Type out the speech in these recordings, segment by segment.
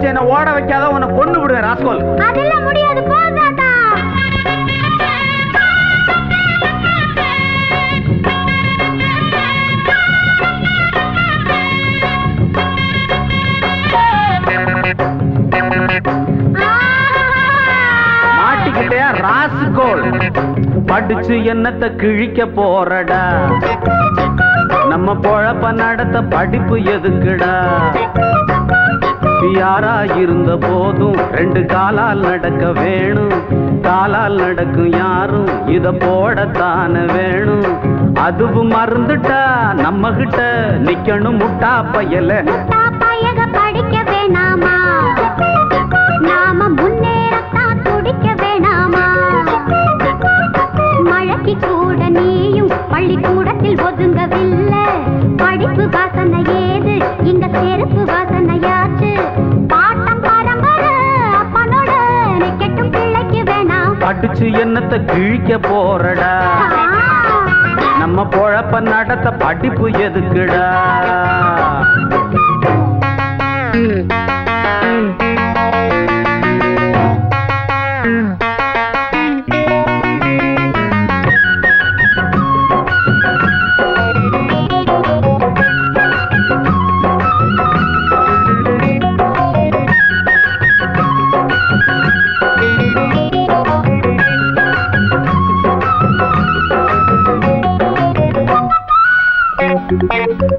வச்சு என்ன ஓட வைக்காத உன்னை கொண்டு விடுவேன் ராஸ்கோல். அதெல்லாம் முடியாது போ தாத்தா. மாட்டிக்கிட்டே ராஸ்கோல். படிச்சு என்னத்த கிழிக்க போறடா? நம்ம பொழப்ப நடத்த படிப்பு எதுக்குடா? யாரா இருந்த போதும் ரெண்டு காலால் நடக்க வேணும். காலால் நடக்கும் யாரும் இத போடத்தான வேணும். அதுவும் மறந்துட்டா நம்ம கிட்ட நிக்கணும் முட்டா பயல. அடிச்சு என்னத்தை கிழிக்க போறடா? நம்ம பொழப்ப நடத்த படிப்பு எதுக்குடா?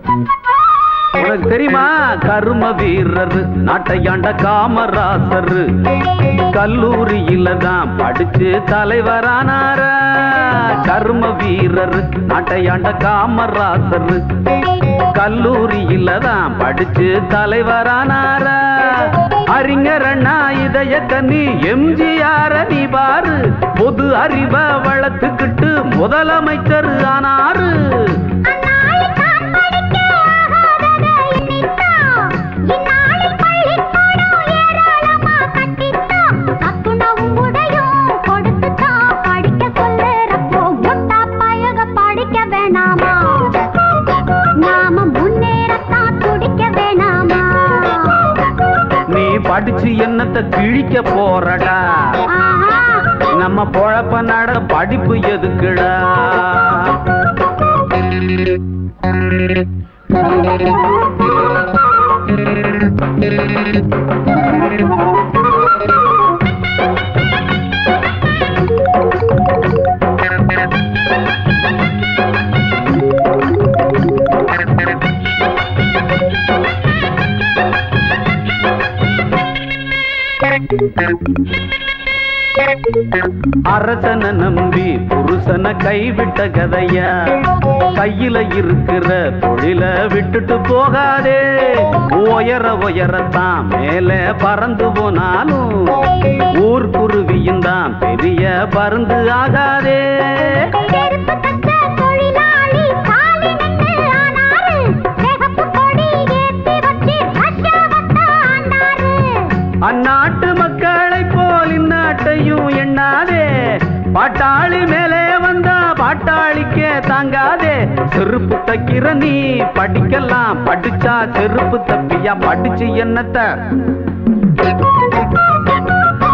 உனக்கு தெரியுமா? கரும வீரர் நாட்டையாண்ட காமராசர். கல்லூரியில தான் படிச்சு தலைவரானார? கரும வீரர் நாட்டையாண்ட காமராசர். கல்லூரியில தான் படிச்சு தலைவரானார? அறிஞர் அண்ணா இதய கண்ணி எம்ஜிஆர் நீ பாரு. பொது அறிவை வளர்த்துக்கிட்டு முதலமைச்சர் படிச்சு என்னத்த கிழிக்க போறடா? நம்ம பொழப்ப நட படிப்பு எதுக்குடா? அரசனை நம்பி புருஷனை கைவிட்ட கதையா கையில இருக்கிற தொழில விட்டுட்டு போகாதே. உயர உயரத்தான் மேல பறந்து போனாலும் ஊர்க்குருவியும் தான் பெரிய பருந்து ஆகாதே. பாட்டாளி மேலே வந்தா பாட்டாளிக்கே தாங்காதே. செருப்பு தைக்கிற நீ படிக்கலாம். படிச்சா செருப்பு தப்பியா? படிச்சு என்னத்த?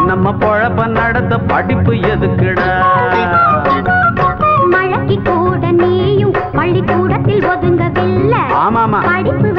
நம்ம பொழப்ப நடத்த படிப்பு எதுக்குடா? மழைக்கு கூட நீயும் பள்ளிக்கூடத்தில் ஒதுங்கவில்லை. ஆமாமா. படிப்பு